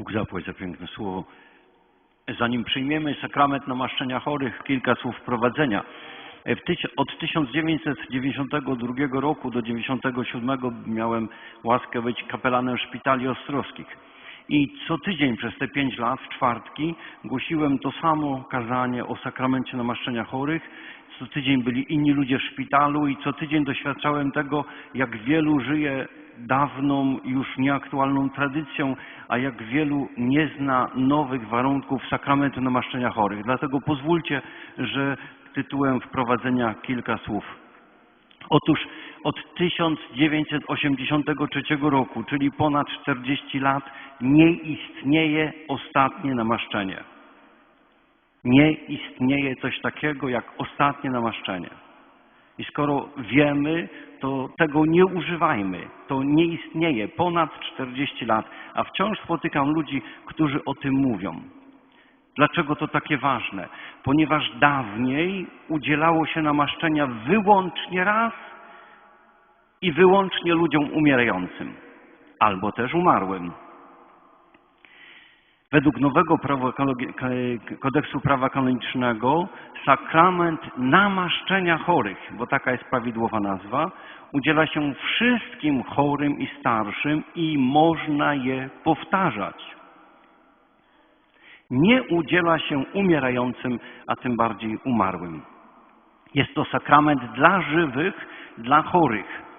Bóg zapłać za piękne słowo. Zanim przyjmiemy sakrament namaszczenia chorych, kilka słów wprowadzenia. Tyś, od 1992 roku do 1997 miałem łaskę być kapelanem szpitali ostrowskich. I co tydzień przez te pięć lat, w czwartki, głosiłem to samo kazanie o sakramencie namaszczenia chorych. Co tydzień byli inni ludzie w szpitalu i co tydzień doświadczałem tego, jak wielu żyje dawną, już nieaktualną tradycją, a jak wielu nie zna nowych warunków sakramentu namaszczenia chorych. Dlatego pozwólcie, że tytułem wprowadzenia kilka słów. Otóż od 1983 roku, czyli ponad 40 lat, nie istnieje ostatnie namaszczenie. Nie istnieje coś takiego jak ostatnie namaszczenie. I skoro wiemy, to tego nie używajmy. To nie istnieje ponad 40 lat, a wciąż spotykam ludzi, którzy o tym mówią. Dlaczego to takie ważne? Ponieważ dawniej udzielało się namaszczenia wyłącznie raz i wyłącznie ludziom umierającym albo też umarłym. Według nowego prawa, kodeksu prawa kanonicznego sakrament namaszczenia chorych, bo taka jest prawidłowa nazwa, udziela się wszystkim chorym i starszym i można je powtarzać. Nie udziela się umierającym, a tym bardziej umarłym. Jest to sakrament dla żywych, dla chorych.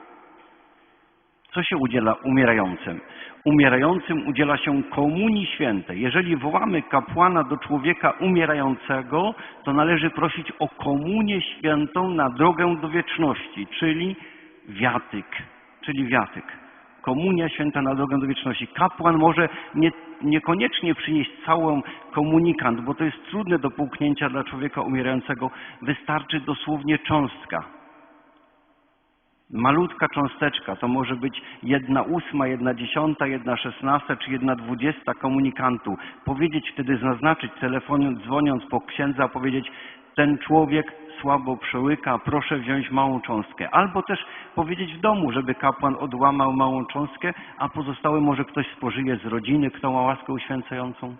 Co się udziela umierającym? Umierającym udziela się komunii świętej. Jeżeli wołamy kapłana do człowieka umierającego, to należy prosić o komunię świętą na drogę do wieczności, czyli wiatyk, czyli wiatyk. Komunia święta na drogę do wieczności. Kapłan może nie, niekoniecznie przynieść całą komunikant, bo to jest trudne do połknięcia dla człowieka umierającego. Wystarczy dosłownie cząstka Malutka cząsteczka to może być jedna ósma, jedna dziesiąta, jedna szesnasta czy jedna dwudziesta komunikantu. Powiedzieć wtedy, zaznaczyć telefonem, dzwoniąc po księdza, powiedzieć ten człowiek słabo przełyka, proszę wziąć małą cząstkę. Albo też powiedzieć w domu, żeby kapłan odłamał małą cząstkę, a pozostałe może ktoś spożyje z rodziny, kto ma łaskę uświęcającą.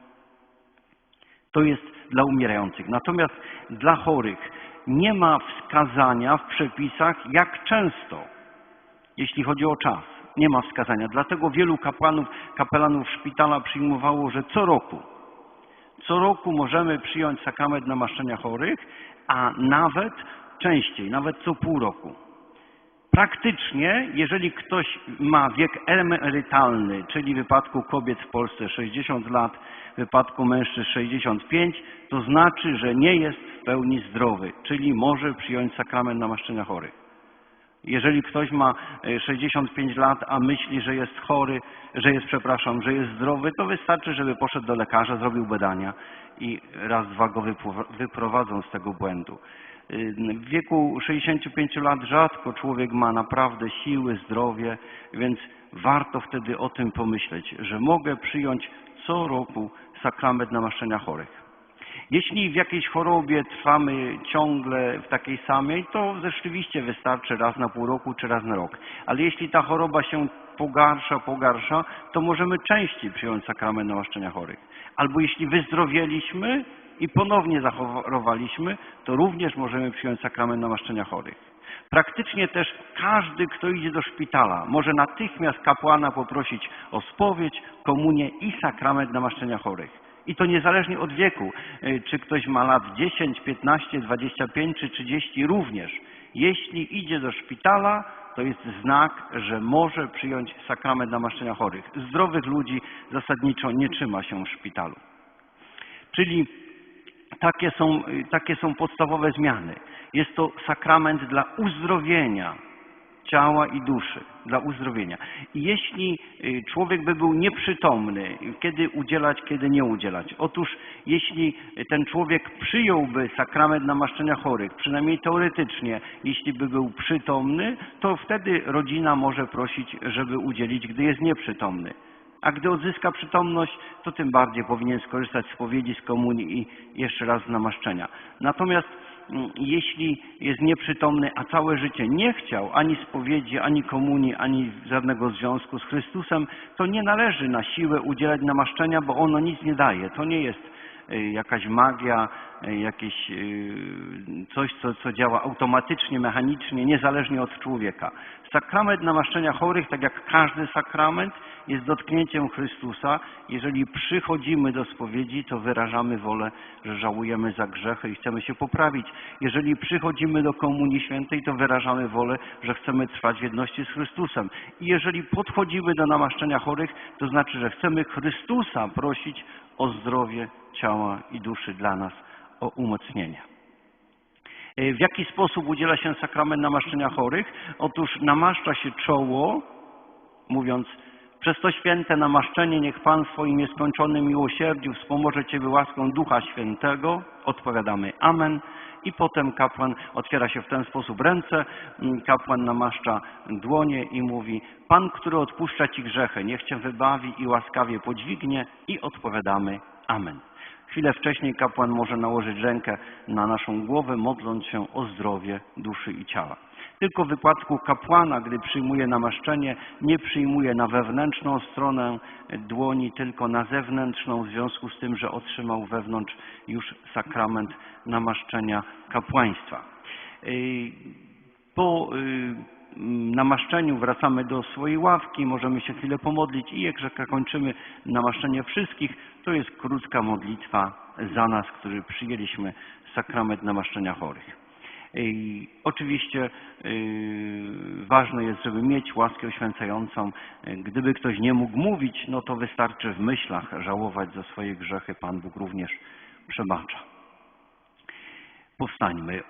To jest dla umierających. Natomiast dla chorych nie ma wskazania w przepisach, jak często, jeśli chodzi o czas. Nie ma wskazania. Dlatego wielu kapłanów, kapelanów szpitala przyjmowało, że co roku, co roku możemy przyjąć sakrament namaszczenia chorych, a nawet częściej, nawet co pół roku. Praktycznie, jeżeli ktoś ma wiek emerytalny, czyli w wypadku kobiet w Polsce 60 lat, w wypadku mężczyzn 65, to znaczy, że nie jest w pełni zdrowy, czyli może przyjąć sakrament namaszczenia chorych. Jeżeli ktoś ma 65 e, lat, a myśli, że jest chory, że jest, przepraszam, że jest zdrowy, to wystarczy, żeby poszedł do lekarza, zrobił badania i raz, dwa go wyprowadzą z tego błędu. W wieku 65 lat rzadko człowiek ma naprawdę siły, zdrowie, więc warto wtedy o tym pomyśleć, że mogę przyjąć co roku sakrament namaszczenia chorych. Jeśli w jakiejś chorobie trwamy ciągle w takiej samej, to rzeczywiście wystarczy raz na pół roku czy raz na rok. Ale jeśli ta choroba się pogarsza, pogarsza, to możemy częściej przyjąć sakrament namaszczenia chorych. Albo jeśli wyzdrowieliśmy, i ponownie zachorowaliśmy, to również możemy przyjąć sakrament namaszczenia chorych. Praktycznie też każdy, kto idzie do szpitala, może natychmiast kapłana poprosić o spowiedź, komunię i sakrament namaszczenia chorych. I to niezależnie od wieku, y, czy ktoś ma lat 10, 15, 25 czy 30 również. Jeśli idzie do szpitala, to jest znak, że może przyjąć sakrament namaszczenia chorych. Zdrowych ludzi zasadniczo nie trzyma się w szpitalu. Czyli takie są, takie są podstawowe zmiany. Jest to sakrament dla uzdrowienia ciała i duszy, dla uzdrowienia. I jeśli y, człowiek by był nieprzytomny, kiedy udzielać, kiedy nie udzielać? Otóż jeśli ten człowiek przyjąłby sakrament namaszczenia chorych, przynajmniej teoretycznie, jeśli by był przytomny, to wtedy rodzina może prosić, żeby udzielić, gdy jest nieprzytomny a gdy odzyska przytomność, to tym bardziej powinien skorzystać z spowiedzi, z komunii i jeszcze raz z namaszczenia. Natomiast mm, jeśli jest nieprzytomny, a całe życie nie chciał ani spowiedzi, ani komunii, ani żadnego związku z Chrystusem, to nie należy na siłę udzielać namaszczenia, bo ono nic nie daje. To nie jest y, jakaś magia, jakieś y, coś, co, co działa automatycznie, mechanicznie, niezależnie od człowieka. Sakrament namaszczenia chorych, tak jak każdy sakrament, jest dotknięciem Chrystusa. Jeżeli przychodzimy do spowiedzi, to wyrażamy wolę, że żałujemy za grzechy i chcemy się poprawić. Jeżeli przychodzimy do Komunii Świętej, to wyrażamy wolę, że chcemy trwać w jedności z Chrystusem. I jeżeli podchodzimy do namaszczenia chorych, to znaczy, że chcemy Chrystusa prosić o zdrowie ciała i duszy dla nas, o umocnienie. E, W jaki sposób udziela się sakrament namaszczenia chorych? Otóż namaszcza się czoło, mówiąc przez to święte namaszczenie niech Pan swoim nieskończonym miłosierdziu wspomoże Ciebie łaską Ducha Świętego. Odpowiadamy Amen. I potem kapłan otwiera się w ten sposób ręce, mm, kapłan namaszcza dłonie i mówi Pan, który odpuszcza Ci grzechy, niech Cię wybawi i łaskawie podźwignie i odpowiadamy Amen. Chwilę wcześniej kapłan może nałożyć rękę na naszą głowę, modląc się o zdrowie duszy i ciała. Tylko w wypadku kapłana, gdy przyjmuje namaszczenie, nie przyjmuje na wewnętrzną stronę dłoni, tylko na zewnętrzną, w związku z tym, że otrzymał wewnątrz już sakrament namaszczenia kapłaństwa. Yy, Po yy, namaszczeniu wracamy do swojej ławki, możemy się chwilę pomodlić i jak kończymy namaszczenie wszystkich, to jest krótka modlitwa za nas, którzy przyjęliśmy sakrament namaszczenia chorych. I oczywiście yy, ważne jest, żeby mieć łaskę oświęcającą. Gdyby ktoś nie mógł mówić, no to wystarczy w myślach żałować za swoje grzechy. Pan Bóg również przebacza. Powstańmy.